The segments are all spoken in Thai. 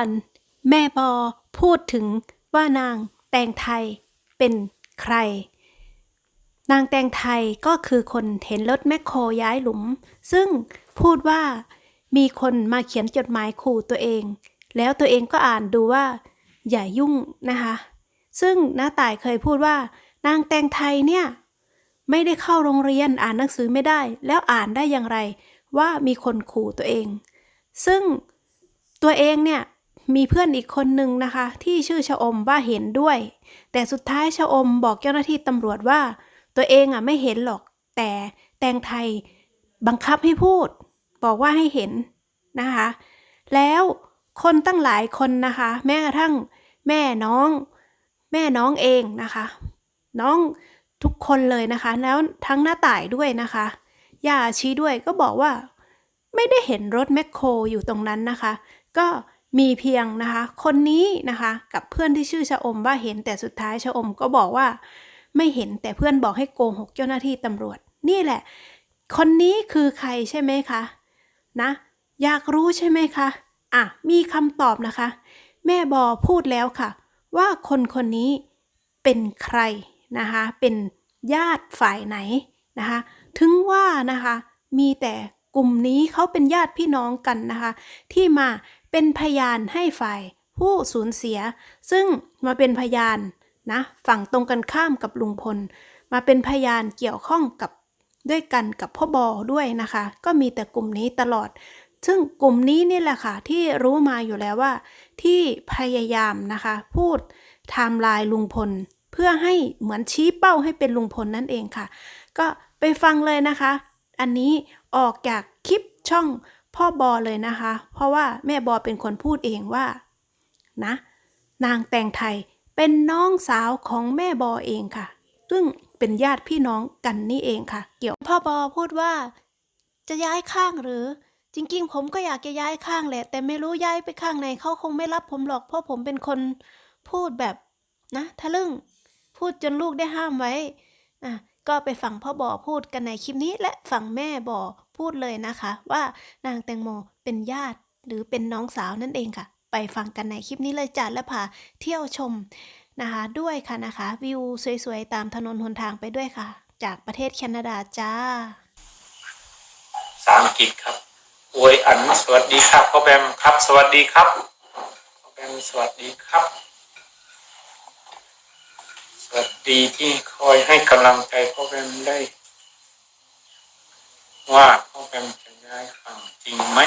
วนแม่ปอพูดถึงว่านางแตงไทยเป็นใคร นางแตงไทยก็คือคนเห็นรถแมคโครย้ายหลุม ซึ่งพูดว่ามีคนมาเขียนจดหมายขู่ตัวเอง แล้วตัวเองก็อ่านดูว่า อย่ายุ่งนะคะ ซึ่งน้าต่ายเคยพูดว่า นางแตงไทยเนี่ย ไม่ได้เข้าโรงเรียนอ่านหนังสือไม่ได้ แล้วอ่านได้อย่างไรว่ามีคนขู่ตัวเอง ซึ่งตัวเองเนี่ย มีเพื่อนอีกคนนึงนะคะ ที่ชื่อชะอมว่าเห็นด้วย แต่สุดท้ายชะอมบอกเจ้าหน้าที่ตำรวจว่า ตัวเองอะไม่เห็นหรอก แต่แตงไทยบังคับให้พูด บอกว่าให้เห็นนะคะ แล้วคนตั้งหลายคนนะคะ แม้กระทั่งแม่น้อง แม่น้องเองนะคะ น้องทุกคนเลยนะคะ แล้วทั้งหน้าต่ายด้วยนะคะย่าชี้ด้วยก็บอกว่า ไม่ได้เห็นรถแมคโครอยู่ตรงนั้นนะคะ ก็ มีเพียงนะคะ คนนี้นะคะกับเพื่อนที่ชื่อชะอมว่าเห็นแต่สุดท้ายชะอมก็บอกว่า ไม่เห็นแต่เพื่อนบอกให้โกหกเจ้าหน้าที่ตำรวจ นี่แหละ คนนี้คือใครใช่ไหมคะนะอยากรู้ใช่ไหมคะอะมีคำตอบนะคะ แม่บอพูดแล้วค่ะ ว่าคนคนนี้เป็นใครนะคะ เป็นญาติฝ่ายไหนนะคะ ถึงว่านะคะมีแต่กลุ่มนี้เขาเป็นญาติพี่น้องกันนะคะ ที่มา เป็นพยานให้ฝ่ายผู้สูญเสีย ซึ่งมาเป็นพยานนะฝั่งตรงกันข้ามกับลุงพล มาเป็นพยานเกี่ยวข้องกับด้วยกันกับพ่อบอด้วยนะคะ ก็มีแต่กลุ่มนี้ตลอด ซึ่งกลุ่มนี้นี่แหละค่ะ ที่รู้มาอยู่แล้วว่า ที่พยายามนะคะ พูดไทม์ไลน์ลุงพล เพื่อให้เหมือนชี้เป้าให้เป็นลุงพลนั่นเองค่ะ ก็ไปฟังเลยนะคะ อันนี้ออกจากคลิปช่อง พ่อบอเลยนะคะ เพราะว่าแม่บอเป็นคนพูดเองว่านะนางแตงไทยเป็นน้องสาวของแม่บอเองค่ะ ซึ่งเป็นญาติพี่น้องกันนี่เองค่ะ เกี่ยวพ่อบอพูดว่า จะย้ายข้างหรือ จริงๆ ผมก็อยากจะย้ายข้างแหละ แต่ไม่รู้ย้ายไปข้างไหนเขาคงไม่รับผมหรอก เพราะผมเป็นคนพูดแบบนะทะลึ่งพูดจนลูกได้ห้ามไว้อะก็ไปฟังพ่อบอพูดกันในคลิปนี้และฟังแม่บอ พูดเลยนะคะ ว่านางแตงโมเป็นญาติหรือเป็นน้องสาวนั่นเองค่ะ ไปฟังกันในคลิปนี้เลยจ้ะและพาเที่ยวชมนะคะด้วยค่ะนะคะ วิวสวยๆ ตามถนนหนทางไปด้วยค่ะ จากประเทศแคนาดาจ้าภาษาอังกฤษครับอวยอันสวัสดีครับพ่อแบมครับ สวัสดีครับพ่อแบมสวัสดีครับ สวัสดีที่คอยให้กำลังใจพ่อแบมได้ ว่าพ่อแบมจะย้ายฝั่งจริงไหม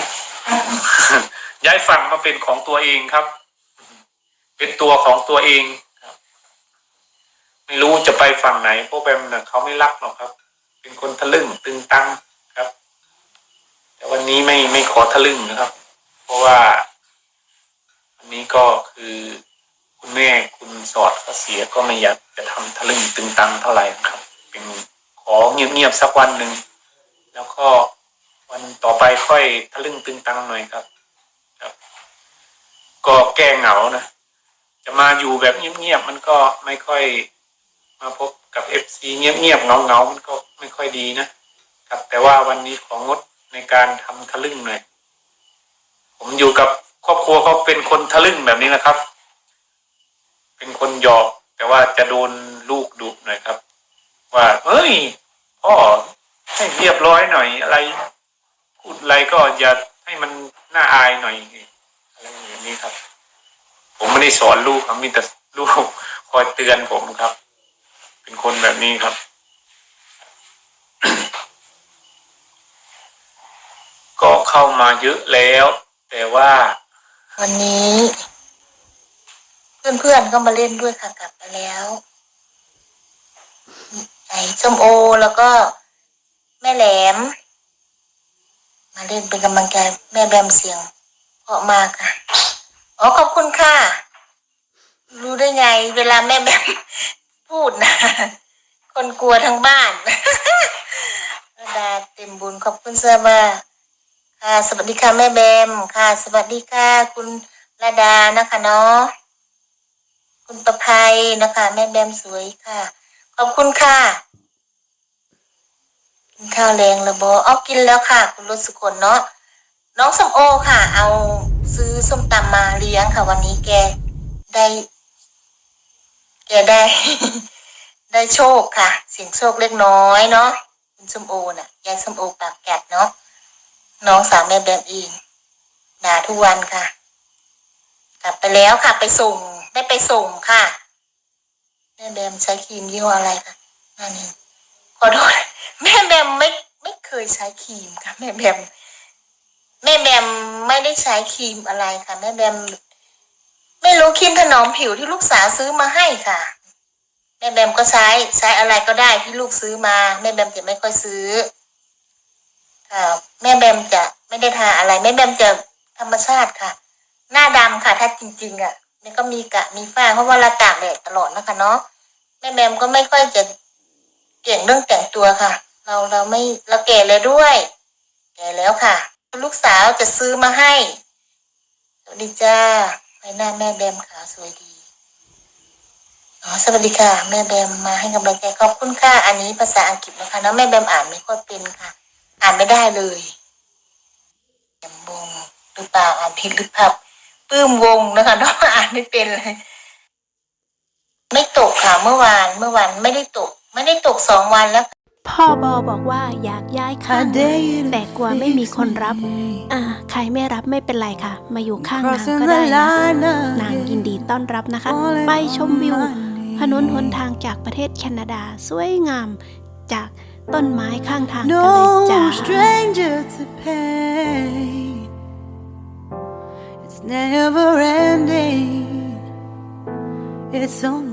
ย้ายฝั่งมาเป็นของตัวเองครับ เป็นตัวของตัวเองครับไม่รู้จะไปฝั่งไหนพ่อแบมน่ะเขาไม่รักหรอกครับ เป็นคนทะลึ่งตึงตังครับ แต่วันนี้ไม่ไม่ขอทะลึ่งนะครับ เพราะว่าวันนี้ก็คือคุณแม่คุณสอดก็เสียก็ไม่อยากจะทำทะลึ่งตึงตังเท่าไหร่ครับ เป็นขอเงียบๆสักวันหนึ่ง แล้วก็วันต่อไปค่อยทะลึ่งตึงตังหน่อยครับ ครับ ก็แก้เหงานะจะมาอยู่แบบเงียบๆมันก็ไม่ค่อยมาพบกับเอฟซีเงียบๆเงาๆมันก็ไม่ค่อยดีนะครับ แต่ว่าวันนี้ของงดในการทำทะลึ่งหน่อยผมอยู่กับครอบครัวเขาเป็นคนทะลึ่งแบบนี้นะครับ เป็นคนหยอกแต่ว่าจะโดนลูกดุหน่อยครับ ว่าเฮ้ยพ่อ ให้เรียบร้อยหน่อยอะไรพูดอะไรก็อย่าให้มันน่าอายหน่อยอะไรอย่างนี้ครับ ผมไม่ได้สอนลูกครับมีแต่ลูกคอยเตือนผมครับ เป็นคนแบบนี้ครับ ก็เข้ามาเยอะแล้ว แต่ว่า วันนี้ เพื่อนๆก็มาเล่นด้วยค่ะกลับไปแล้วไอ้ส้มโอแล้วก็ แม่แหลม มาเล่นเป็นกำลังใจแม่แบมเสียงเพราะมากค่ะอ๋อขอบคุณค่ะ รู้ได้ไง เวลาแม่แบมพูดนะ คนกลัวทั้งบ้านระดาเต็มบุญขอบคุณเสื้อมาค่ะสวัสดีค่ะแม่แบมค่ะ สวัสดีค่ะ คุณระดานะคะเนาะคุณประภัยนะคะ แม่แบมสวยค่ะ ขอบคุณค่ะ ข้าวแรงระบอเอากินแล้วค่ะ คุณรสสุคนเนาะน้องสมโอค่ะ เอาซื้อส้มตำมาเลี้ยงค่ะ วันนี้แกได้ แกได้ ได้โชคค่ะ เสียงโชคเล็กน้อยเนาะคุณส้มโอน่ะยายส้มโอปากแกดเนาะน้องสาวแม่แบมเองด่าทุกวันค่ะ กลับไปแล้วค่ะ ไปส่งได้ไปส่งค่ะแม่แบมใช้ครีมยี่ห้ออะไรคะนั่นเอง ขอโทษแม่แบมไม่ไม่เคยใช้ครีมค่ะ แม่แบมแม่แบมไม่ได้ใช้ครีมอะไรค่ะ แม่แบมไม่รู้ครีมถนอมผิวที่ลูกสาวซื้อมาให้ค่ะ แม่แบมก็ใช้ใช้อะไรก็ได้ที่ลูกซื้อมา แม่แบมจะไม่ค่อยซื้อค่ะแม่แบมจะไม่ได้ทาอะไร แม่แบมจะธรรมชาติค่ะ หน้าดำค่ะ ถ้าจริง ๆ อะมันก็มีกะมีฝ้าเพราะว่าเราตากแดดตลอดนะคะเนาะแม่แบมก็ไม่ค่อยจะ เก่งเรื่องแต่งตัวค่ะ เราเราไม่เราแก่เลยด้วย แก่แล้วค่ะ ลูกสาวจะซื้อมาให้สวัสดีจ้าใบหน้าแม่แบมขาสวยดีอ๋อสวัสดีค่ะ แม่แบมมาให้กำลังใจขอบคุณค่ะ อันนี้ภาษาอังกฤษนะคะแล้วแม่แบมอ่านไม่ค่อยเป็นค่ะ อ่านไม่ได้เลยแบมวงหรือเปล่าอ่านผิดหรือเปล่าปื้มวงนะคะน้องอ่านไม่เป็นเลย ไม่ตกค่ะเมื่อวานเมื่อวานไม่ได้ตก ไม่ได้ตกสองวันแล้ว พ่อบอบอกว่าอยากย้ายข้างแต่กลัวไม่มีคนรับ อ่า ใครไม่รับไม่เป็นไรค่ะ มาอยู่ข้างนางก็ได้นะนางยินดีต้อนรับนะคะ ไปชมวิวถนนหนทางจากประเทศแคนาดาสวยงามจากต้นไม้ข้างทางกันเลย No จ้า stranger to pain. It's never ending. It's only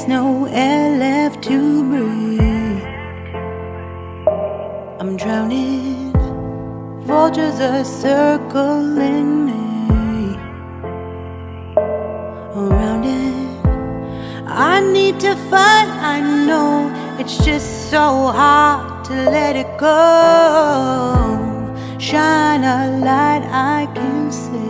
There's no air left to breathe. I'm drowning, vultures are circling me around it. I need to fight, I know it's just so hard to let it go. Shine a light I can see.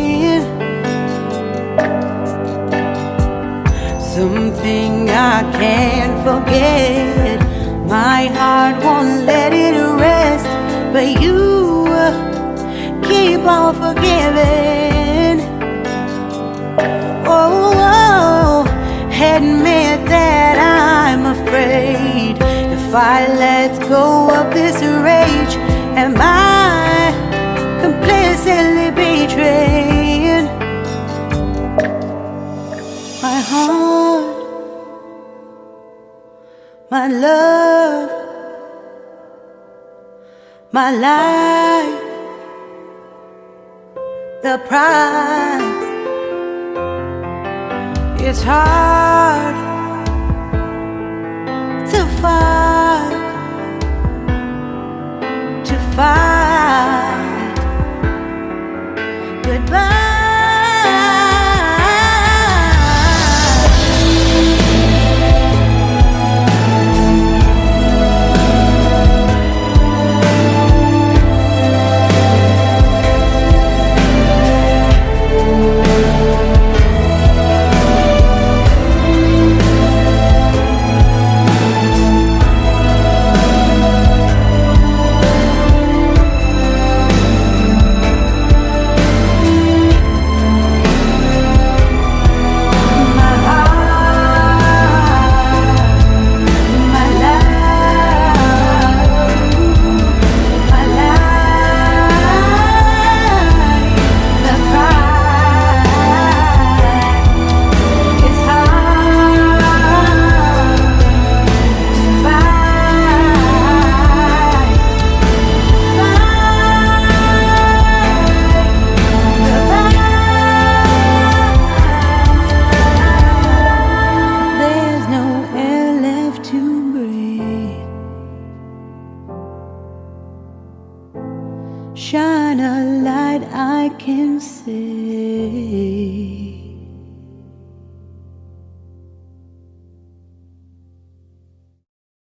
Something I can't forget. My heart won't let it rest, but you keep on forgiving. Oh, oh, admit that I'm afraid. If I let go of this rage, am I completely betrayed? My heart, my love, my life, the price. It's hard to fight, to fight. See.